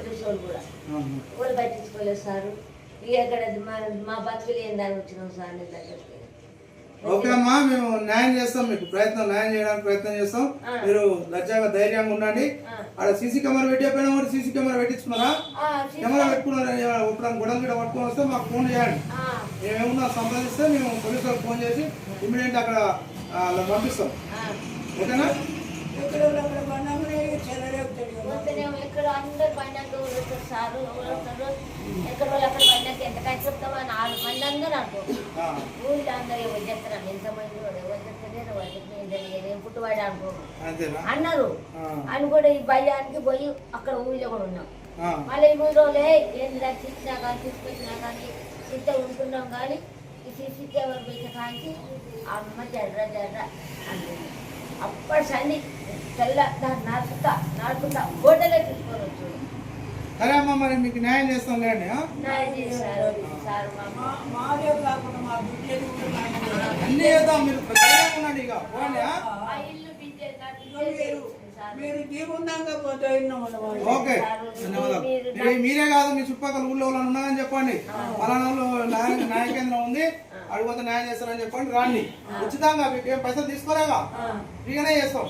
Police వాళ్ళు కూడా. ఎవరు పట్టించుకోలేదు సార్. ఇక ఇక్కడ మా మా బతుకులు ఏందని వచ్చినాం సార్ నీ దగ్గరికి ఓకే అమ్మా మేము న్యాయం చేస్తాం మీకు ప్రయత్నం న్యాయం చేయడానికి ప్రయత్నం చేస్తాం. మీరు దర్జాగా ధైర్యంగా ఉండండి. ఆ. ఆడ సీసీ కెమెరా పెట్టకపోయినా కూడా సీసీ కెమెరా పెట్టించుకున్నారా? ఆ, కెమెరా పెట్టుకున్నారా? ఇప్పుడు గుడం గిడ పట్టుకొని వస్తే మాకు ఫోన్ చేయండి. మేమేమన్నా సంపాదిస్తే మేము పోలీసు వాళ్ళకి ఫోన్ చేసి ఇమీడియట్ అక్కడ పంపిస్తాం. ఓకేనా? ఇక్కడ అందరు సారు ఎవరు వస్తారు ఎక్కడ వాళ్ళు అక్కడ పైనాక ఎంత కట్టి చెప్తామో నాలుగు మంది అందరూ అనుకో ఊళ్ళో అందరూ ఎవరు చెప్తారు ఎంతమంది ఎవరు చెప్తలేరు వాళ్ళకి నేను పుట్టువాడు అనుకో అన్నారు. అని కూడా ఈ భయానికి పోయి అక్కడ ఊళ్ళో కూడా ఉన్నాం. మళ్ళీ మూడు రోజులే ఏంది రక్షించినా కానీ తీసుకొచ్చినా కానీ ఇంత ఉంటున్నాం కానీ ఈ సీసీ కెమెరా పెట్టిన కానీ అమ్మ జర్ర జర్ర అంటుంది అప్పటి సంది తెల్ల దాన్ని నడుపుతా నడుపుతా గోడలే తీసుకొని వచ్చి సరే అమ్మా మరి మీకు న్యాయం చేస్తాం లేండి అన్నీ చేద్దాం మీరు ఉండండి ఇక. పోండి ఓకే మీరు మీరే కాదు మీ చుట్టుపక్కల ఊళ్ళో వాళ్ళు ఉన్నారని చెప్పండి. పలానా న్యాయ కేంద్రం ఉంది అడిగిపోతే న్యాయం చేస్తారని చెప్పండి రాండి. ఉచితంగా మీకు ఏం పైసలు తీసుకోలేగా? ఫ్రీగానే చేస్తాం.